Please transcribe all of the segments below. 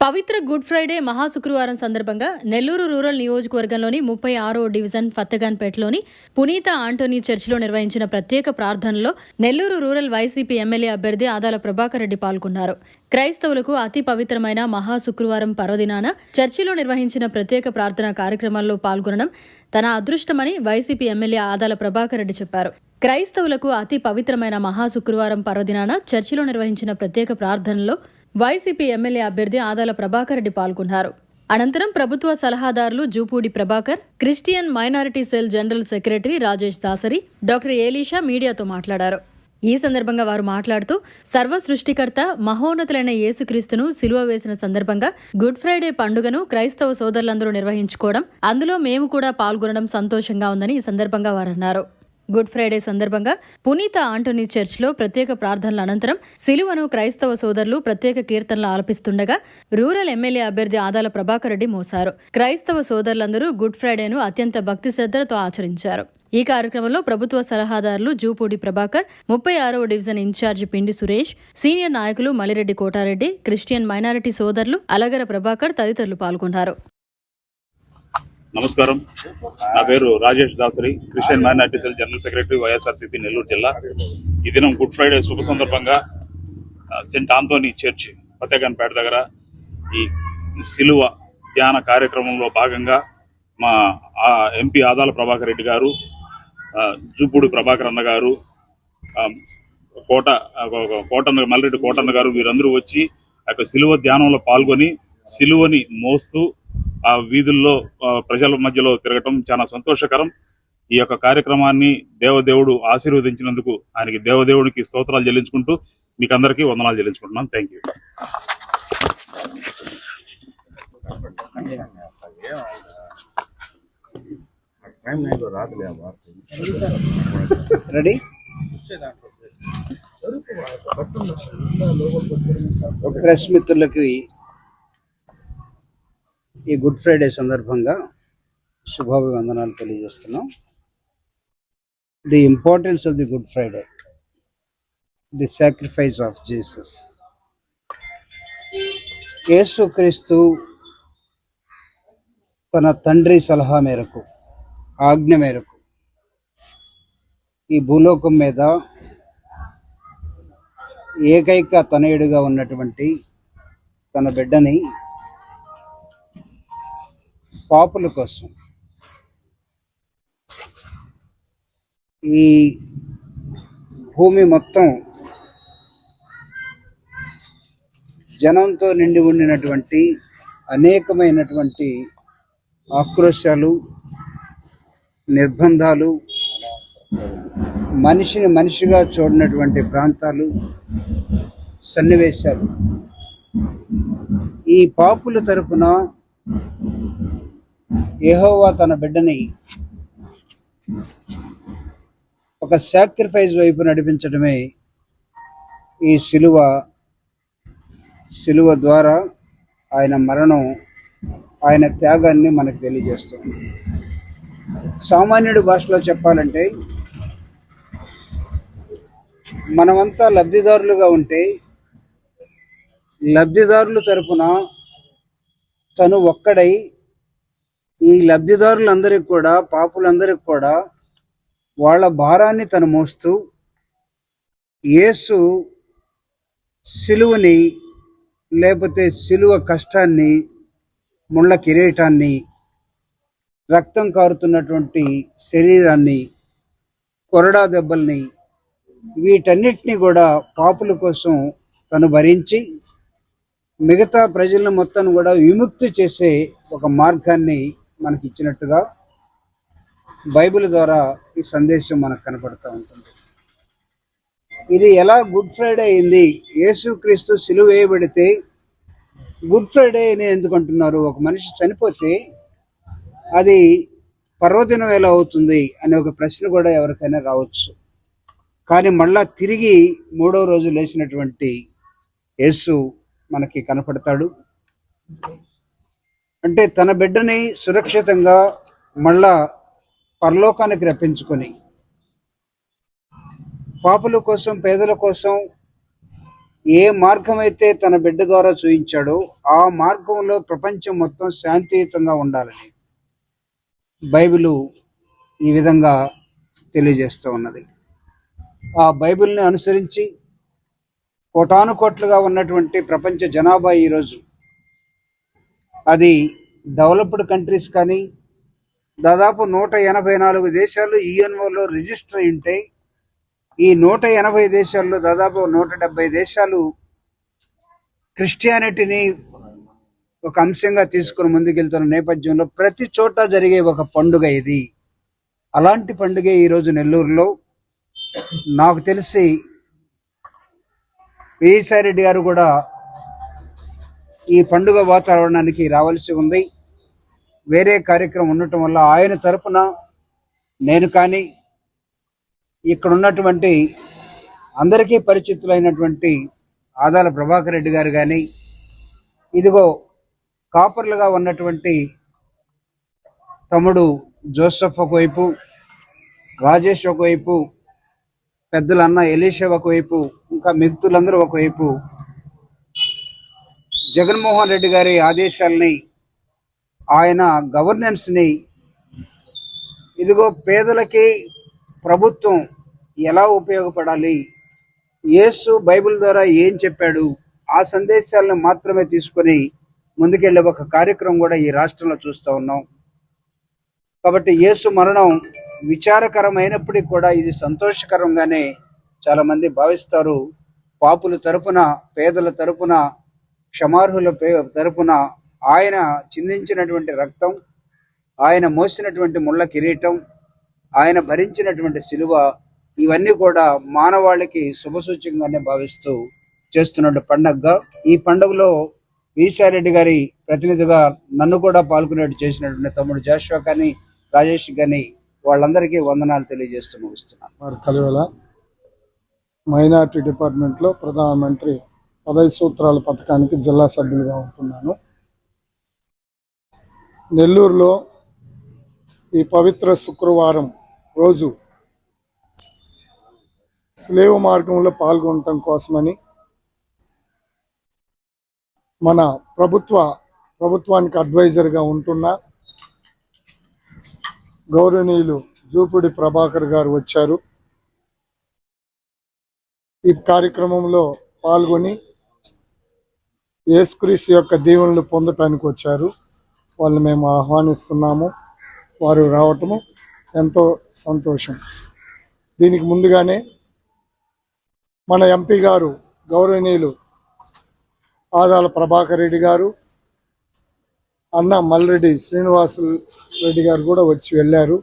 పవిత్ర Good Friday మహా శుక్రవారం సందర్భంగా నెల్లూరు రూరల్ నియోజకవర్గంలోని ముప్పై ఆరో డివిజన్ ఫత్తగాన్పేటలోని పునీత ఆంటోనీ చర్చిలో నిర్వహించిన ప్రత్యేక ప్రార్థనలో నెల్లూరు రూరల్ వైసీపీ ఎమ్మెల్యే అభ్యర్థి ఆదాల ప్రభాకర్ రెడ్డి పాల్గొన్నారు. క్రైస్తవులకు అతి పవిత్రమైన మహా శుక్రవారం పర్వదినాన చర్చిలో నిర్వహించిన ప్రత్యేక ప్రార్థనా కార్యక్రమాల్లో పాల్గొనడం తన అదృష్టమని వైసీపీ ఎమ్మెల్యే ఆదాల ప్రభాకర్ రెడ్డి చెప్పారు. క్రైస్తవులకు అతి పవిత్రమైన మహా శుక్రవారం పర్వదినాన చర్చిలో నిర్వహించిన ప్రత్యేక ప్రార్థనలో వైసీపీ ఎమ్మెల్యే అభ్యర్థి ఆదాల ప్రభాకర్ రెడ్డి పాల్గొన్నారు. అనంతరం ప్రభుత్వ సలహాదారులు Jupudi Prabhakar Christian minority cell general secretary Rajesh Dasari doctor Elisha మీడియాతో మాట్లాడారు. ఈ సందర్భంగా వారు మాట్లాడుతూ సర్వ సృష్టికర్త మహోన్నతులైన యేసుక్రీస్తును సిలువ వేసిన సందర్భంగా గుడ్ ఫ్రైడే పండుగను క్రైస్తవ సోదరులందరూ నిర్వహించుకోవడం అందులో మేము కూడా పాల్గొనడం సంతోషంగా ఉందని ఈ సందర్భంగా వారు అన్నారు గుడ్ ఫ్రైడే సందర్భంగా పునీత ఆంటోనీ చర్చ్లో ప్రత్యేక ప్రార్థనల అనంతరం సిలువను క్రైస్తవ సోదరులు ప్రత్యేక కీర్తనలు ఆలపిస్తుండగా రూరల్ ఎమ్మెల్యే అభ్యర్థి ఆదాల ప్రభాకర్ రెడ్డి మోసారు. క్రైస్తవ సోదరులందరూ గుడ్ ఫ్రైడేను అత్యంత భక్తి శ్రద్ధలతో ఆచరించారు. ఈ కార్యక్రమంలో ప్రభుత్వ సలహాదారులు జూపూడి ప్రభాకర్ ముప్పై ఆరవ డివిజన్ ఇన్ఛార్జి పిండి సురేష్ సీనియర్ నాయకులు మలిరెడ్డి కోటారెడ్డి క్రిస్టియన్ మైనారిటీ సోదరులు అలగర ప్రభాకర్ తదితరులు పాల్గొన్నారు. నమస్కారం. నా పేరు Rajesh Dasari Christian minority cell general secretary YSRCP Nellore జిల్లా. ఈ దినం గుడ్ ఫ్రైడే శుభ సందర్భంగా సెంట్ ఆంటోనీ చర్చ్ ఫతేగన్పేట దగ్గర ఈ సిలువ ధ్యాన కార్యక్రమంలో భాగంగా మా ఆ, ఎంపీ ఆదాల ప్రభాకర్ రెడ్డి గారు ఆ, జూపూడి ప్రభాకర్ అన్న గారు ఆ, కోట కోటన్న మల్రెడ్డి కోటన్న గారు వీరందరూ వచ్చి ఆ యొక్క సిలువ ధ్యానంలో పాల్గొని సిలువని మోస్తూ ఆ వీధుల్లో ప్రజల మధ్యలో తిరగటం చాలా సంతోషకరం. ఈ యొక్క కార్యక్రమాన్ని దేవదేవుడు ఆశీర్వదించినందుకు ఆయనకి దేవదేవుడికి స్తోత్రాలు చెల్లించుకుంటూ మీకు అందరికీ వందనాలు చెల్లించుకుంటున్నాను. థ్యాంక్ యూ రెడీ ప్రెస్ మిత్రులకి ఈ గుడ్ ఫ్రైడే సందర్భంగా శుభాభివందనాలు తెలియజేస్తున్నాం. The importance of the Good Friday the sacrifice of Jesus యేసుక్రీస్తు తన తండ్రి సలహా మేరకు ఆజ్ఞ మేరకు ఈ భూలోకం మీద ఏకైక తనయుడుగా ఉన్నటువంటి తన బిడ్డని పాపుల కోసం. ఈ భూమి మొత్తం జనంతో నిండి ఉండినటువంటి అనేకమైనటువంటి ఆక్రోశాలు నిర్బంధాలు మనిషిని మనిషిగా చూడనటువంటి ప్రాంతాలు సన్నివేశాలు. ఈ పాపుల తరపున యెహోవా తన బిడ్డని ఒక సాక్రిఫైస్ వైపు నడిపించడమే ఈ సిలువ సిలువ ద్వారా ఆయన మరణం ఆయన త్యాగాన్ని మనకు తెలియజేస్తుంది. సామాన్యుడి భాషలో చెప్పాలంటే మనమంతా లబ్ధిదారులుగా ఉంటే లబ్ధిదారుల తరపున తను ఒక్కడై ఈ లబ్ధిదారులందరికీ కూడా పాపులందరికీ కూడా వాళ్ళ భారాన్ని తను మోస్తూ యేసు సిలువని లేకపోతే సిలువ కష్టాన్ని ముళ్ళ కిరీటాన్ని రక్తం కారుతున్నటువంటి శరీరాన్ని కొరడా దెబ్బల్ని వీటన్నిటిని కూడా పాపుల కోసం తను భరించి మిగతా ప్రజలను మొత్తం కూడా విముక్తి చేసే ఒక మార్గాన్ని మనకి ఇచ్చినట్టుగా బైబిల్ ద్వారా ఈ సందేశం మనకు కనపడుతూ ఉంటుంది. ఇది ఎలా గుడ్ ఫ్రైడే అయింది? యేసుక్రీస్తు సిలువ వేయబడితే గుడ్ ఫ్రైడే అని ఎందుకు అంటున్నారు? ఒక మనిషి చనిపోతే అది పర్వదినం ఎలా అవుతుంది అనే ఒక ప్రశ్న కూడా ఎవరికైనా రావచ్చు. కానీ మళ్ళా తిరిగి మూడవ రోజు లేచినటువంటి యేసు మనకి కనపడతాడు. అంటే తన బిడ్డని సురక్షితంగా మళ్ళా పరలోకానికి రప్పించుకొని పాపుల కోసం పేదల కోసం ఏ మార్గం అయితే తన బిడ్డ ద్వారా చూయించాడో ఆ మార్గంలో ప్రపంచం మొత్తం శాంతియుతంగా ఉండాలని బైబిలు ఈ విధంగా తెలియజేస్తూ ఉన్నది. ఆ బైబిల్ని అనుసరించి కోటాను కోట్లుగా ఉన్నటువంటి ప్రపంచ జనాభా ఈరోజు అది డెవలప్డ్ కంట్రీస్ కానీ దాదాపు నూట ఎనభై నాలుగు దేశాలు యుఎన్ఓలో రిజిస్టర్ అయి ఉంటాయి ఈ నూట ఎనభై దేశాల్లో దాదాపు నూట డెబ్బై దేశాలు క్రిస్టియానిటీని ఒక అంశంగా తీసుకుని ముందుకెళ్తున్న నేపథ్యంలో ప్రతి చోట జరిగే ఒక పండుగ ఇది. అలాంటి పండుగ ఈరోజు నెల్లూరులో. నాకు తెలిసి విజయసాయిరెడ్డి గారు కూడా ఈ పండుగ వాతావరణానికి రావాల్సి ఉంది. వేరే కార్యక్రమం ఉండటం వల్ల ఆయన తరపున నేను కానీ ఇక్కడ ఉన్నటువంటి అందరికీ పరిచితులైనటువంటి ఆదాల ప్రభాకర్ రెడ్డి గారు కానీ ఇదిగో కాపర్లుగా ఉన్నటువంటి తమ్ముడు జోసఫ్ ఒకవైపు రాజేష్ ఒకవైపు పెద్దలన్న ఎలీషా ఒకవైపు ఇంకా మిగతులందరూ ఒకవైపు జగన్మోహన్ రెడ్డి గారి ఆదేశాలని ఆయన గవర్నెన్స్ని ఇదిగో పేదలకి ప్రభుత్వం ఎలా ఉపయోగపడాలి యేసు బైబిల్ ద్వారా ఏం చెప్పాడు ఆ సందేశాలను మాత్రమే తీసుకొని ముందుకెళ్ళే ఒక కార్యక్రమం కూడా ఈ రాష్ట్రంలో చూస్తూ ఉన్నాం. కాబట్టి యేసు మరణం విచారకరమైనప్పటికీ కూడా ఇది సంతోషకరంగానే చాలా మంది భావిస్తారు. పాపుల తరపున పేదల తరపున క్షమార్హుల పే- తరపున ఆయన చిందించినటువంటి రక్తం ఆయన మోసినటువంటి ముళ్ళ కిరీటం ఆయన భరించినటువంటి శిలువ ఇవన్నీ కూడా మానవాళికి శుభసూచకంగానే భావిస్తూ చేస్తున్నట్టు పండగగా ఈ పండుగలో వీసారెడ్డి గారి ప్రతినిధిగా నన్ను కూడా పాల్గొనేట్టు చేసినటువంటి తమ్ముడు జాషువా కానీ రాజేష్ కానీ వాళ్ళందరికీ వందనాలు తెలియజేస్తూ ముగిస్తున్నాను. వారి కలివేల. మైనార్టీ డిపార్ట్మెంట్లో ప్రధానమంత్రి పదవి సూత్రాల పథకానికి జిల్లా సభ్యులుగా ఉంటున్నాను. నెల్లూరులో ఈ పవిత్ర శుక్రవారం రోజు స్లేవ్ మార్గంలో పాల్గొనటం కోసమని మన ప్రభుత్వ ప్రభుత్వానికి అడ్వైజర్గా ఉంటున్న గౌరవనీయులు జూపుడి ప్రభాకర్ గారు వచ్చారు. ఈ కార్యక్రమంలో పాల్గొని యేసుక్రీస్తు యొక్క దీవెనలు పొందటానికి వచ్చారు. వాళ్ళు మేము ఆహ్వానిస్తున్నాము. వారు రావటము ఎంతో సంతోషం. దీనికి ముందుగానే మన ఎంపీ గారు గౌరవనీయులు ఆదాల ప్రభాకర్ రెడ్డి గారు అన్న మల్రెడ్డి శ్రీనివాసు రెడ్డి గారు కూడా వచ్చి వెళ్ళారు.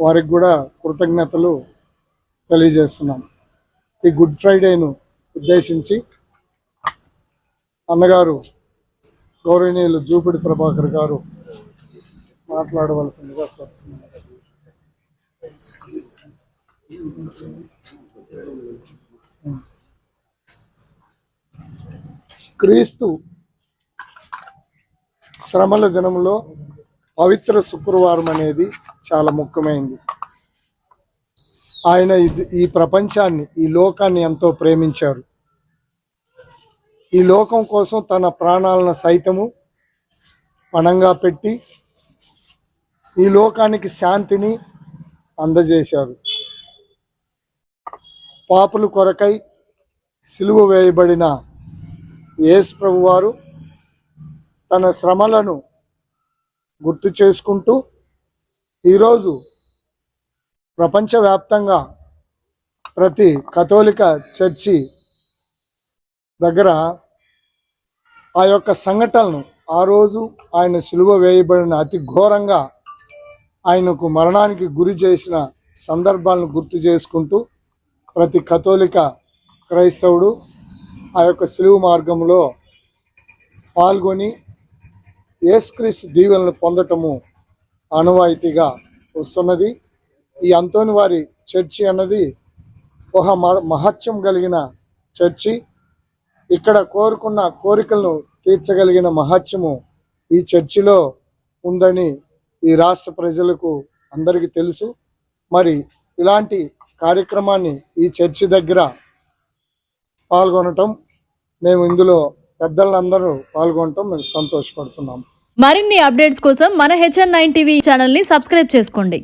వారికి కూడా కృతజ్ఞతలు తెలియజేస్తున్నాం. ఈ గుడ్ ఫ్రైడేను ఉద్దేశించి అన్నగారు గౌరవనీయులు జూపిడి ప్రభాకర్ గారు మాట్లాడవలసిందిగా కోరుతున్నారు క్రీస్తు శ్రమల దినంలో పవిత్ర శుక్రవారం అనేది చాలా ముఖ్యమైంది. ఆయన ఇది- ఈ ప్రపంచాన్ని ఈ లోకాన్ని ఎంతో ప్రేమించారు. ఈ లోకం కోసం తన ప్రాణాలను సైతము పణంగా పెట్టి ఈ లోకానికి శాంతిని అందజేశారు. పాపులు కొరకై సిలువ వేయబడిన యేసు ప్రభువారు తన శ్రమలను గుర్తు చేసుకుంటూ ఈరోజు ప్రపంచవ్యాప్తంగా ప్రతి కథోలిక చర్చి దగ్గర ఆ యొక్క సంఘటనను ఆ రోజు ఆయన సిలువ వేయబడిన అతి ఘోరంగా ఆయనకు మరణానికి గురి చేసిన సందర్భాలను గుర్తు చేసుకుంటూ ప్రతి కథోలిక క్రైస్తవుడు ఆ యొక్క సులువు మార్గంలో పాల్గొని యేసుక్రీస్తు దీవెనలు పొందటము ఆనవాయితీగా వస్తున్నది. ఈ అంతోని వారి చర్చి అన్నది ఒక మహత్యం కలిగిన చర్చి. ఇక్కడ కోరుకున్న కోరికలను తీర్చగలిగిన మహత్యము ఈ చర్చిలో ఉందని ఈ రాష్ట్ర ప్రజలకు అందరికీ తెలుసు. మరి ఇలాంటి కార్యక్రమాన్ని ఈ చర్చి దగ్గర పాల్గొనటం మేము ఇందులో పెద్దలందరూ పాల్గొనటం మేము సంతోషపడుతున్నాం. మరిన్ని అప్డేట్స్ కోసం మన హెచ్ఎన్ నైన్ టీవీ ఛానల్ని సబ్స్క్రైబ్ చేసుకోండి.